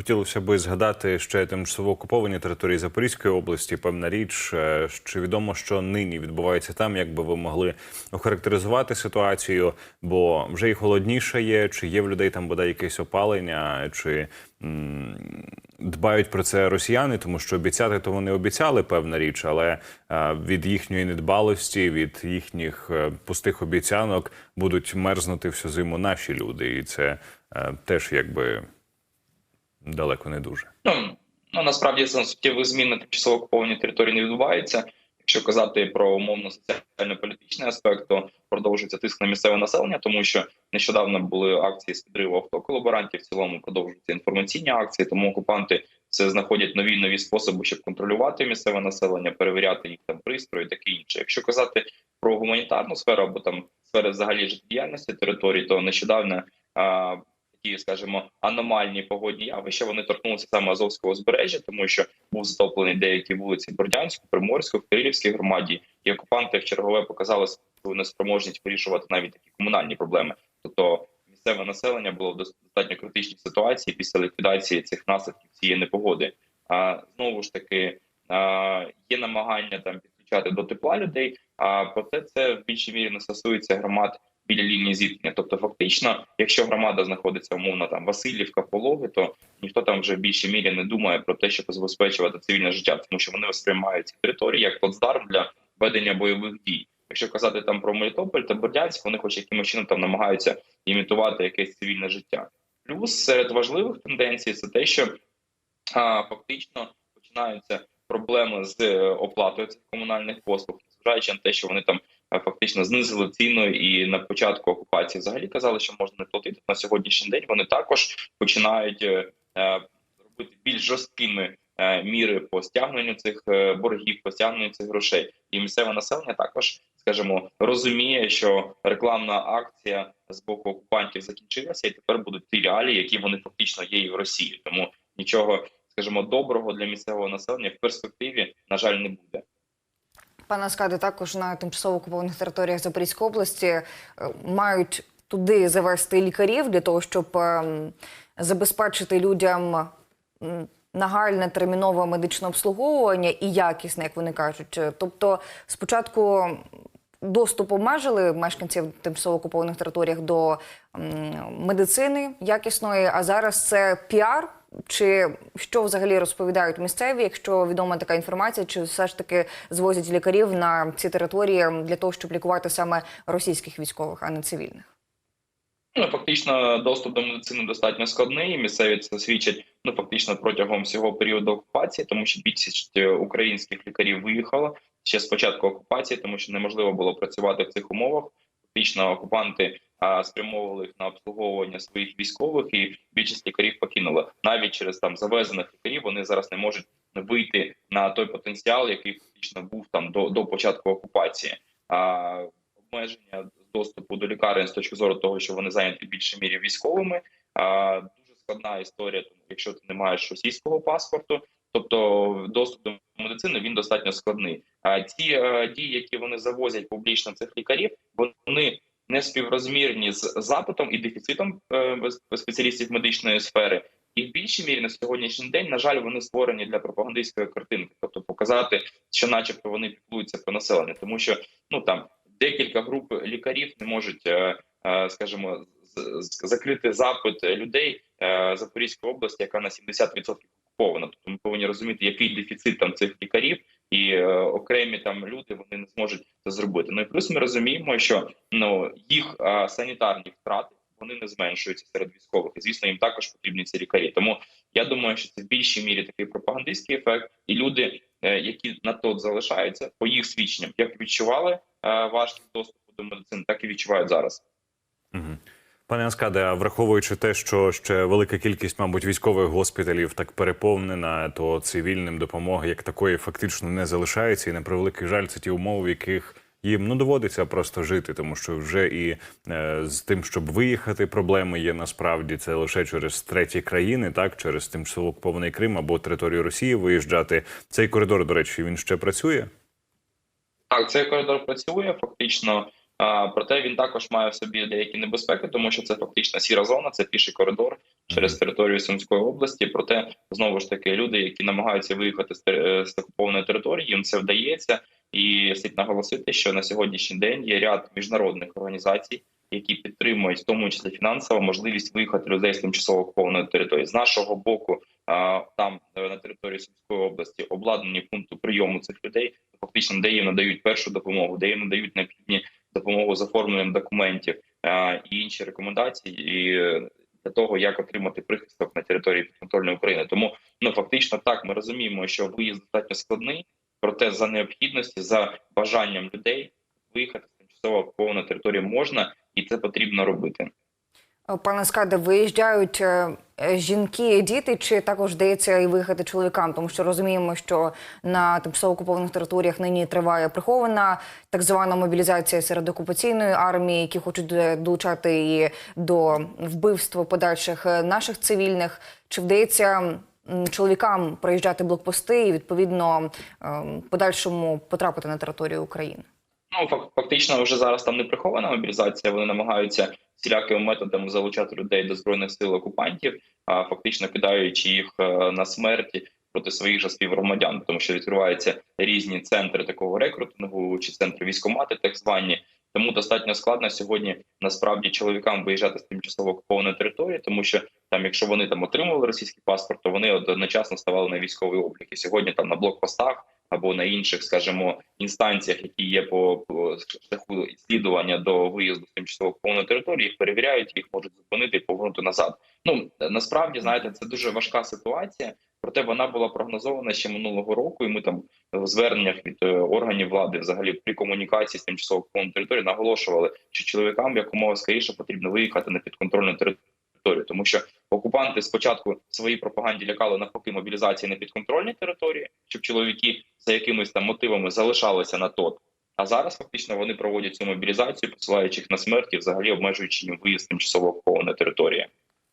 хотілося би згадати ще тимчасово окуповані території Запорізької області. Певна річ, Е, чи відомо, що нині відбувається там, як би ви могли охарактеризувати ситуацію? Бо вже і холодніше є, чи є в людей там бодай якесь опалення, чи м, дбають про це росіяни, тому що обіцяти то вони обіцяли певна річ, але е, від їхньої недбалості, від їхніх е, пустих обіцянок будуть мерзнути всю зиму наші люди, і це е, теж якби далеко не дуже. Ну, ну насправді суттєвих змін на тимчасово окупованій території не відбувається. Якщо казати про умовно соціально-політичний аспект, то продовжується тиск на місцеве населення, тому що нещодавно були акції з підриву авто колаборантів. В цілому продовжуються інформаційні акції, тому окупанти все знаходять нові нові способи, щоб контролювати місцеве населення, перевіряти їх там пристрої, таке інше. Якщо казати про гуманітарну сферу або там сфери взагалі життєдіяльності території, то нещодавно а, такі, скажімо, аномальні погодні явища вони торкнулися саме Азовського узбережжя, тому що був затоплений деякі вулиці Бордянську, Приморську, Кирилівській громаді, і окупанти в чергове показали свою неспроможність вирішувати навіть такі комунальні проблеми. Тобто місцеве населення було в достатньо критичній ситуації після ліквідації цих наслідків цієї непогоди. А знову ж таки а, є намагання там підключати до тепла людей. А проте це в більшій мірі не стосується громад біля лінії зіткнення. Тобто, фактично, якщо громада знаходиться умовно там Васильівка, Пологи, то ніхто там вже в більшій мірі не думає про те, щоб забезпечувати цивільне життя, тому що вони сприймають ці території як плацдарм для ведення бойових дій. Якщо казати там про Мелітополь та Бердянськ, вони хоч якимось чином там намагаються імітувати якесь цивільне життя. Плюс серед важливих тенденцій це те, що а, фактично починаються проблеми з е, оплатою цих комунальних послуг, зважаючи на те, що вони там фактично знизили ціну і на початку окупації взагалі казали, що можна не платити. На сьогоднішній день вони також починають е, е, робити більш жорсткими е, міри по стягненню цих е, боргів, по стягненню цих грошей. І місцеве населення також, скажімо, розуміє, що рекламна акція з боку окупантів закінчилася, і тепер будуть ті реалії, які вони фактично є і в Росії. Тому нічого, скажімо, доброго для місцевого населення в перспективі, на жаль, не буде. Пане Скаде, також на тимчасово окупованих територіях Запорізької області е, мають туди завести лікарів для того, щоб ем, забезпечити людям нагальне термінове медичне обслуговування і якісне, як вони кажуть. Тобто, спочатку доступ обмежили мешканців тимчасово окупованих територіях до медицини якісної, а зараз це піар. Чи що взагалі розповідають місцеві, якщо відома така інформація, чи все ж таки звозять лікарів на ці території для того, щоб лікувати саме російських військових, а не цивільних? Ну, фактично, доступ до медицини достатньо складний. Місцеві це свідчать ну фактично протягом всього періоду окупації, тому що більшість е, українських лікарів виїхала ще з початку окупації, тому що неможливо було працювати в цих умовах. Фактично, окупанти спрямовували їх на обслуговування своїх військових, і більшість лікарів покинула навіть через там завезених лікарів. Вони зараз не можуть вийти на той потенціал, який фактично був там до, до початку окупації. А обмеження доступу до лікарень з точки зору того, що вони зайняті в більшій мірі військовими. А, дуже складна історія, тому якщо ти не маєш російського паспорту, тобто доступ до медицини він достатньо складний. А ці е, дії, які вони завозять публічно цих лікарів, вони не співрозмірні з запитом і дефіцитом е, спеціалістів медичної сфери. І в більшій мірі на сьогоднішній день, на жаль, вони створені для пропагандистської картинки, тобто показати, що, начебто, вони піклуються про населення, тому що ну там декілька груп лікарів не можуть, е, е, скажімо, закрити запит людей Запорізької області, яка на 70% окупована. Тобто ми повинні розуміти, який дефіцит там цих лікарів, і е, окремі там люди вони не зможуть це зробити. Ну і плюс ми розуміємо, що ну їх е, санітарні втрати вони не зменшуються серед військових. І звісно, їм також потрібні ці лікарі. Тому я думаю, що це в більшій мірі такий пропагандистський ефект, і люди, е, які на то залишаються, по їх свідченням, як відчували е, важкість доступу до медицини, так і відчувають зараз. Мгм. Пане Аскаде, а враховуючи те, що ще велика кількість, мабуть, військових госпіталів так переповнена, то цивільним допомоги як такої фактично не залишається. І на превеликий жаль, це ті умови, в яких їм ну доводиться просто жити, тому що вже і е, з тим, щоб виїхати, проблеми є насправді це лише через треті країни, так через тимчасово окупований Крим або територію Росії виїжджати. Цей коридор, до речі, він ще працює. Так, цей коридор працює фактично. А, проте він також має в собі деякі небезпеки, тому що це фактично сіра зона, це піший коридор. через територію Сумської області. Проте знову ж таки люди, які намагаються виїхати з е, з окупованої території, їм це вдається. І слід наголосити, що на сьогоднішній день є ряд міжнародних організацій, які підтримують в тому числі фінансово можливість виїхати людей з тимчасово окупованої території. З нашого боку, там е, на території Сумської області обладнані пункти прийому цих людей, фактично, де їм надають першу допомогу, де їм надають необхідні допомогу з оформленням документів а, і інші рекомендації. І е, для того, як отримати прихисток на території підконтрольної України, тому ну фактично так ми розуміємо, що виїзд достатньо складний, проте за необхідності, за бажанням людей виїхати тимчасово окупованої території можна, і це потрібно робити. Е, Пане Скаде, виїжджають е, жінки і діти, чи також вдається і виїхати чоловікам? Тому що розуміємо, що на тимчасово окупованих територіях нині триває прихована так звана мобілізація серед окупаційної армії, які хочуть е, долучати і до вбивства подальших наших цивільних. Чи вдається чоловікам проїжджати блокпости і відповідно подальшому потрапити на територію України? Ну фак- фактично, вже зараз там не прихована мобілізація. Вони намагаються всілякими методами залучати людей до збройних сил окупантів, а фактично кидаючи їх е, на смерті проти своїх же співгромадян, тому що відкриваються різні центри такого рекрутингу чи центри військомати, так звані. Тому достатньо складно сьогодні насправді чоловікам виїжджати з тимчасово окупованої території, тому що там, якщо вони там отримували російський паспорт, то вони одночасно ставали на військовий облік. І сьогодні там на блокпостах або на інших, скажімо, інстанціях, які є по, шляху слідування до виїзду з тимчасово окупованої території, їх перевіряють, їх можуть зупинити і повернути назад. Ну насправді знаєте, це дуже важка ситуація. Проте вона була прогнозована ще минулого року, і ми там в зверненнях від е, органів влади, взагалі при комунікації з тимчасово окупованою територією, наголошували, що чоловікам якомога скоріше потрібно виїхати на підконтрольну територію, тому що окупанти спочатку в своїй пропаганді лякали навпаки мобілізації на підконтрольній території, щоб чоловіки за якимись там мотивами залишалися на тот. А зараз фактично вони проводять цю мобілізацію, посилаючи їх на смерть і взагалі обмежуючи їм виїзд тимчасово окупованої території.